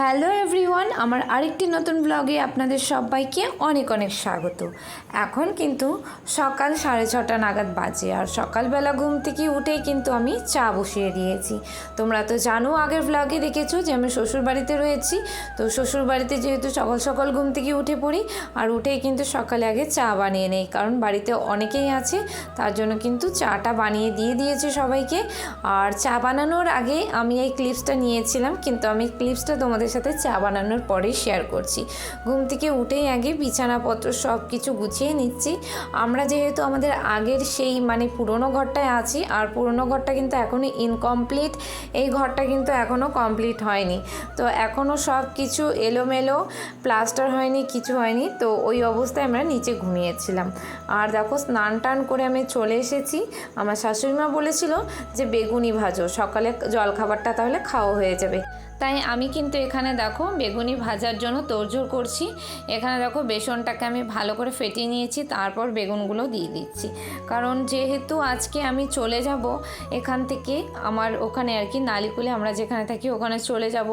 Hello everyone, আমার আরেকটি নতুন ব্লগে আপনাদের সবাইকে অনেক অনেক স্বাগত। এখন কিন্তু সকাল সাড়ে ছটা নাগাদ বাজে আর সকালবেলা ঘুম থেকে উঠেই কিন্তু আমি চা বসিয়ে দিয়েছি। তোমরা তো জানো আগের ব্লগে দেখেছ যে আমি শ্বশুর বাড়িতে রয়েছি, তো শ্বশুর বাড়িতে যেহেতু সকাল সকাল ঘুম থেকে উঠে পড়ি আর উঠেই কিন্তু সকালে আগে চা বানিয়ে নেই, কারণ বাড়িতে অনেকেই আছে, তার জন্য কিন্তু চাটা বানিয়ে দিয়ে দিয়েছে সবাইকে। আর চা বানানোর আগে আমি এই ক্লিপসটা নিয়েছিলাম, কিন্তু আমি ক্লিপসটা তোমাদের সাথে চা বানানোর পরেই শেয়ার করছি। ঘুম থেকে উঠেই আগে বিছানাপত্র সব কিছু গুছিয়ে নিচ্ছি। আমরা যেহেতু আমাদের আগের সেই মানে পুরনো ঘরটায় আছি, আর পুরনো ঘরটা কিন্তু এখনও ইনকমপ্লিট এই ঘরটা কিন্তু এখনও কমপ্লিট হয়নি। তো এখনও সব কিছু এলোমেলো প্লাস্টার হয়নি, কিছু হয়নি, তো ওই অবস্থায় আমরা নিচে ঘুমিয়েছিলাম। আর দেখো স্নান টান করে আমি চলে এসেছি। আমার শাশুড়িমা বলেছিল যে, বেগুনি ভাজো, সকালে জলখাবারটা তাহলে খাওয়া হয়ে যাবে। তাই আমি কিন্তু এখানে দেখো বেগুনি ভাজার জন্য তোড়জোড় করছি। এখানে দেখো বেসনটাকে আমি ভালো করে ফেটিয়ে নিয়েছি, তারপর বেগুনগুলো দিয়ে দিচ্ছি। কারণ যেহেতু আজকে আমি চলে যাব এখান থেকে, আমার ওখানে আর কি নালিকুলে আমরা যেখানে থাকি ওখানে চলে যাব।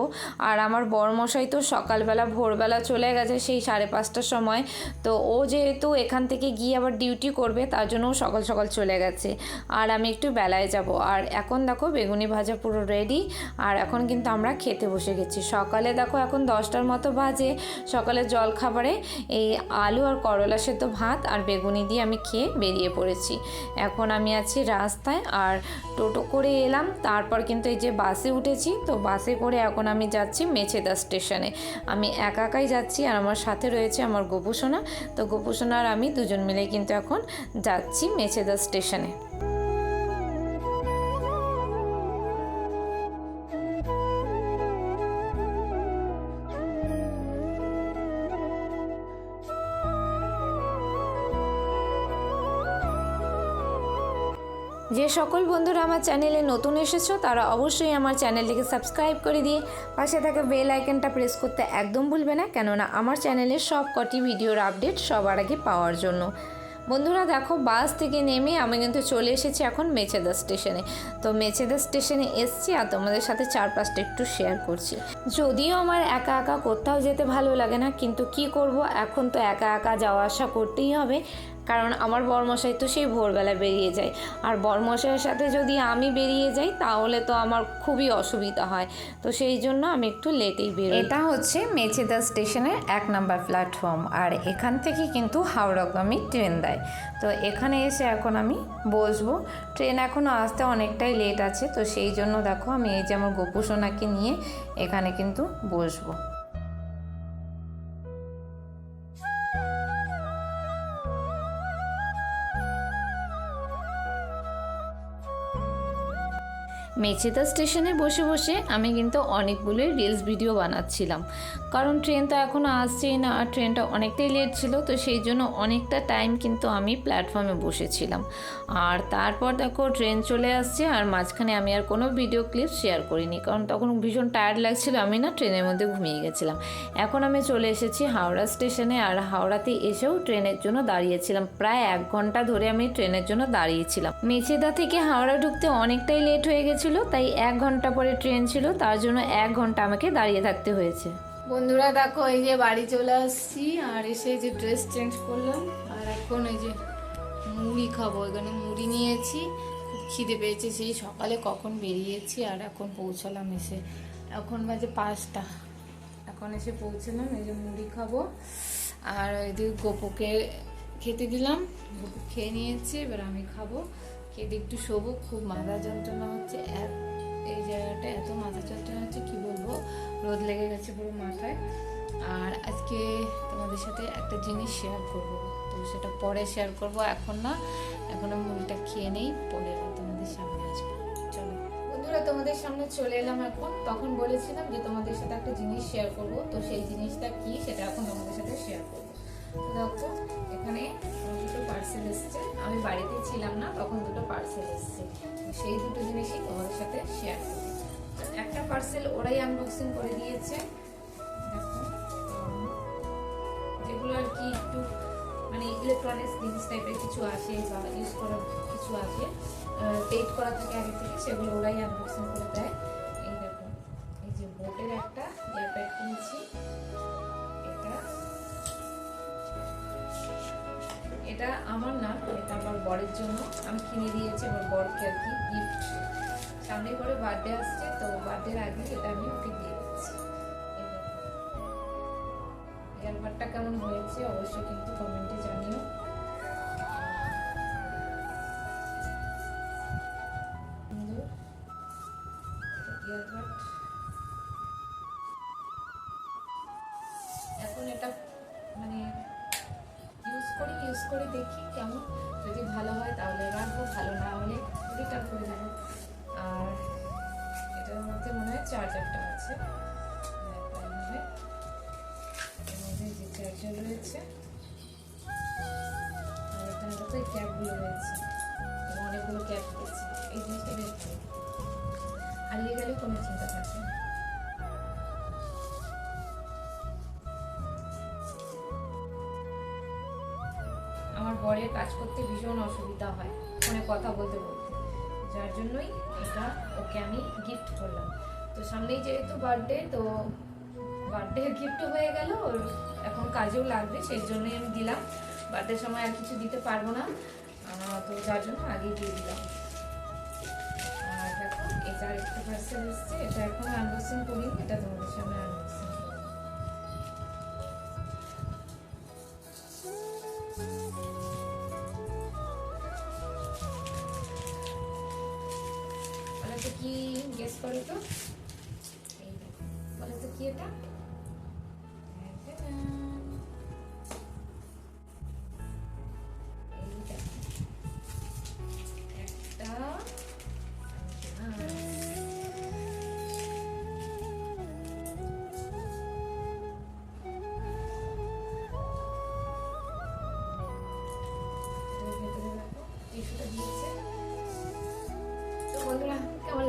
আর আমার বরমশাই তো সকালবেলা, ভোরবেলা চলে গেছে সেই সাড়ে পাঁচটার সময়। তো ও যেহেতু এখান থেকে গিয়ে আবার ডিউটি করবে, তার জন্য ও সকাল সকাল চলে গেছে। আর আমি একটু বেলায় যাব। আর এখন দেখো বেগুনি ভাজা পুরো রেডি আর এখন কিন্তু আমরা খেতে বসে গেছি। সকালে দেখো এখন দশটার মতো বাজে। সকালে জল খাবারে এই আলু আর করলা সেদ্ধ ভাত আর বেগুনি দিয়ে আমি খেয়ে বেরিয়ে পড়েছি। এখন আমি আছি রাস্তায় আর টোটো করে এলাম। তারপর কিন্তু এই যে বাসে উঠেছি, তো বাসে করে এখন আমি যাচ্ছি মেছেদা স্টেশনে। আমি একা একাই যাচ্ছি আর আমার সাথে রয়েছে আমার গোপুসোনা। তো গোপুসোনা আর আমি দুজন মিলে কিন্তু এখন যাচ্ছি মেছেদা স্টেশনে। যে সকল বন্ধুরা আমার চ্যানেলে নতুন এসেছ, তারা অবশ্যই আমার চ্যানেলটিকে সাবস্ক্রাইব করে দিয়ে পাশে থাকা বেল আইকনটা প্রেস করতে একদম ভুলবে না, কেননা আমার চ্যানেলের সব কটি ভিডিওর আপডেট সবার আগে পাওয়ার জন্য। বন্ধুরা দেখো, বাস থেকে নেমে আমি কিন্তু চলে এসেছি এখন মেচেদা স্টেশনে। তো মেচেদা স্টেশনে এসছি আর তোমাদের সাথে চার পাঁচটা একটু শেয়ার করছি। যদিও আমার একা একা কোথাও যেতে ভালো লাগে না, কিন্তু কি করব? এখন তো একা একা যাওয়া আসা করতেই হবে। কারণ আমার বরমশাই তো সেই ভোরবেলা বেরিয়ে যায়। আর বরমশাইয়ের সাথে যদি আমি বেরিয়ে যাই, তাহলে তো আমার খুবই অসুবিধা হয়। তো সেই জন্য আমি একটু লেটেই বেরোই। এটা হচ্ছে মেচেদা স্টেশনের এক নাম্বার প্ল্যাটফর্ম। আর এখান থেকে কিন্তু হাওড়াগামী ট্রেন দেয়। তো এখানে এসে এখন আমি বসবো। ট্রেন এখনও আসতে অনেকটাই লেট আছে। তো সেই জন্য দেখো, আমি এই যে আমার গোপুসোনাকে নিয়ে এখানে কিন্তু বসবো। মেচেদা স্টেশনে বসে বসে আমি কিন্তু অনেকগুলোই রিলস ভিডিও বানাচ্ছিলাম। কারণ ট্রেন তো এখনও আসছেই না, আর ট্রেনটা অনেকটাই লেট ছিল, তো সেই জন্য অনেকটা টাইম কিন্তু আমি প্ল্যাটফর্মে বসেছিলাম। আর তারপর দেখো ট্রেন চলে আসছে, আর মাঝখানে আমি আর কোনো ভিডিও ক্লিপ শেয়ার করিনি, কারণ তখন ভীষণ টায়ার্ড লাগছিল, আমি না ট্রেনের মধ্যে ঘুমিয়ে গেছিলাম। এখন আমি চলে এসেছি হাওড়া স্টেশনে, আর হাওড়াতে এসেও ট্রেনের জন্য দাঁড়িয়েছিলাম। প্রায় এক ঘণ্টা ধরে আমি ট্রেনের জন্য দাঁড়িয়েছিলাম। মেচেদা থেকে হাওড়া ঢুকতে অনেকটাই লেট হয়ে গেছিল তাই এক ঘণ্টা পরে ট্রেন ছিল, তার জন্য এক ঘণ্টা আমাকে দাঁড়িয়ে থাকতে হয়েছে। বন্ধুরা, দেখো, এই যে বাড়ি চলে আসছি, আর এসে যে ড্রেস চেঞ্জ করলাম, আর এখন এই যে মুড়ি খাব। এখানে মুড়ি নিয়েছি, খুব খিদে পেয়েছে, সেই সকালে কখন বেরিয়েছি, আর এখন পৌঁছালাম এসে। এখন বাজে পাঁচটা। এখন এসে পৌঁছালাম, এই যে মুড়ি খাব। আর এদিকে গোপুকে খেতে দিলাম খেয়ে নিয়েছে, এবার আমি খাব। খেতে একটু শোবো, খুব মাথা যন্ত্রণা হচ্ছে এই জায়গাটা এত মাথা যন্ত্রণা হচ্ছে, কি বলব? রোদ লেগে গেছে পুরো মাথায়। আর আজকে তোমাদের সাথে একটা জিনিস শেয়ার করব। তো সেটা পরে শেয়ার করব, এখন না, এখন আমি মুড়িটা খেয়ে নেই, পরে তোমাদের সামনে আসব। চলো। বন্ধুরা, তোমাদের সামনে চলে এলাম এখন। তখন বলেছিলাম যে তোমাদের সাথে একটা জিনিস শেয়ার করব, তো সেই জিনিসটা কি সেটা এখন তোমাদের সাথে শেয়ার করব। দেখো, এখানে দুটো পার্সেল এসছে। আমি বাড়িতে ছিলাম না, তখন দুটো পার্সেল এসছে। সেই দুটো জিনিসই তোমাদের সাথে শেয়ার একটা পার্সেল ওরাই আনবক্সিং করে দিয়েছে। যেগুলো আর কি একটু মানে ইলেকট্রনিক্স জিনিস টাইপের কিছু আসে বা ইউজ করার কিছু আসে পেড করা থাকে আগে থেকে, সেগুলো ওরাই আনবক্সিং করে দেয়। এটা আমার না, এটা আমার বরের জন্য। আমি কিনে দিয়েছি আমার বরকে আর কি গিফট সামনে পরে বার্থডে আসছে, তো বার্থডে আগে এটা আমি ওকে দিয়ে দিচ্ছি। এয়ারবারটা কেমন হয়েছে অবশ্যই কিন্তু কমেন্টে জানিও। ইউজ করে দেখি কেমন। যদি ভালো হয় তাহলে রাখব, ভালো না হলে রিটার্ন করে দেবো আর এটার মধ্যে মনে হয় চার্জারটা আছে। যে চার্জার রয়েছে, আর এখানে তো ক্যাবগুলো রয়েছে। আমার কাজ করতে ভীষণ অসুবিধা হয়, ফোনে কথা বলতে বলতে। যার জন্যই এটা ওকে আমি গিফট করলাম। তো সামনেই যেহেতু বার্থডে তো বার্থডে গিফট হয়ে গেল, ওর এখন কাজেও লাগবে, সেই জন্যই আমি দিলাম। বার্থডের সময় আর কিছু দিতে পারব না। তো যার জন্য আগেই দিয়ে দিলাম। আর এটা আরেকটা পার্সেল এসছে, এটা এখন আনবক্সিং করিনি, এটা তোমাদের সামনে আনবক্সিং করো তো বলো তো কি এটা?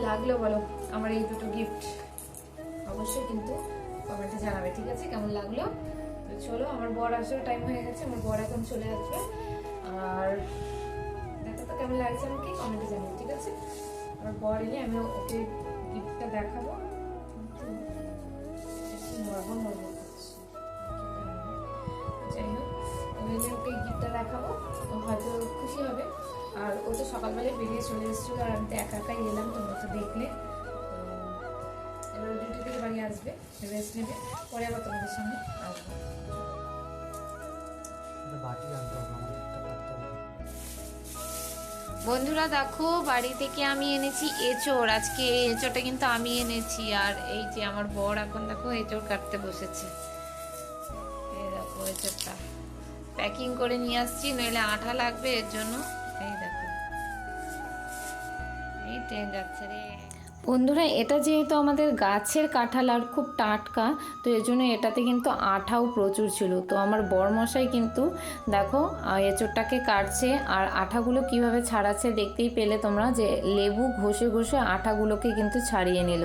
লাগল বলো? আমার এই দুটো গিফট অবশ্যই কিন্তু কমেন্টে জানাবে, ঠিক আছে? কেমন লাগল? তো চলো, আমার বর আসার টাইম হয়ে গেছে, আমার বর এখন চলে আসবে। আর দেখো তো কেমন লাগছে আমাকে, কমেন্টে জানাবে ঠিক আছে? আমার বর এলে আমি ওকে গিফটটা দেখাবো। নর্মাল নর্মাল যাই হোক গিফটটা দেখাবো, ও হয়তো খুশি হবে। আর ও তো সকালবেলায় বেরিয়ে চলে এসেছিল, আর আমি তো একা একাই এলাম, তোমরা তো দেখলে। আসবে রেস্ট নেবে পরে আবার তোমাদের সামনে আসব। বন্ধুরা দেখো বাড়ি থেকে আমি এনেছি এঁচড়। আজকে এই এঁচড়টা কিন্তু আমি এনেছি আর এই যে আমার বর এখন দেখো এঁচড় কাটতে বসেছে। এই দেখো এঁচড়টা। প্যাকিং করে নিয়ে আসছি নইলে আঠা লাগবে এর জন্য। এই দেখো। এই ট্রেন যাচ্ছে রে। বন্ধুরা এটা যেহেতু আমাদের গাছের কাঁঠাল আর খুব টাটকা তো এর জন্য এটাতে কিন্তু আঠাও প্রচুর ছিল। তো আমার বরমশাই কিন্তু দেখো আহ, এঁচোড়টাকে কাটছে আর আঠাগুলো কীভাবে ছাড়াচ্ছে দেখতেই পেলে তোমরা যে লেবু ঘষে ঘষে আঠাগুলোকে কিন্তু ছাড়িয়ে নিল।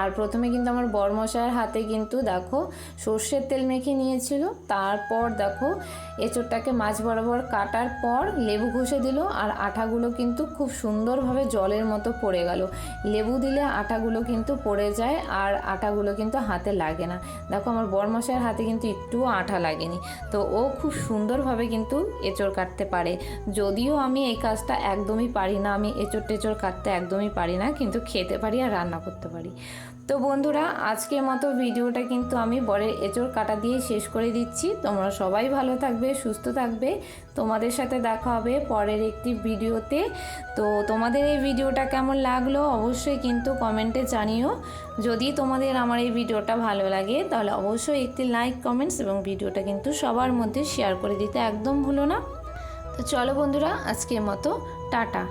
আর প্রথমে কিন্তু আমার বরমশাইয়ের হাতে কিন্তু দেখো সর্ষের তেল মেখে নিয়েছিল তারপর দেখো এঁচোড়টাকে মাছ বরাবর কাটার পর লেবু ঘষে দিল আর আঠাগুলো কিন্তু খুব সুন্দরভাবে জলের মতো পড়ে গেল। লেবু দিলে আটাগুলো কিন্তু পড়ে যায় আর আটাগুলো কিন্তু হাতে লাগে না। দেখো আমার বরমশাইয়ের হাতে কিন্তু একটুও আঠা লাগেনি। তো ও খুব সুন্দরভাবে কিন্তু এঁচড় কাটতে পারে। যদিও আমি এই কাজটা একদমই পারি না, আমি এঁচড় টেচড় কাটতে একদমই পারি না, কিন্তু খেতে পারি আর রান্না করতে পারি। তো বন্ধুরা, আজকের মতো ভিডিওটা কিন্তু আমি বরের এঁচড় কাটা দিয়ে শেষ করে দিচ্ছি। তোমরা সবাই ভালো থাকবে, সুস্থ থাকবে। তোমাদের সাথে দেখা হবে পরের একটি ভিডিওতে। তো তোমাদের এই ভিডিওটা কেমন লাগল অবশ্যই কিন্তু কমেন্টে জানিও। যদি তোমাদের আমার এই ভিডিওটা ভালো লাগে, তাহলে অবশ্যই একটি লাইক, কমেন্টস এবং ভিডিওটা কিন্তু সবার মধ্যে শেয়ার করে দিতে একদম ভুলো না। তো চলো বন্ধুরা, আজকের মতো টাটা।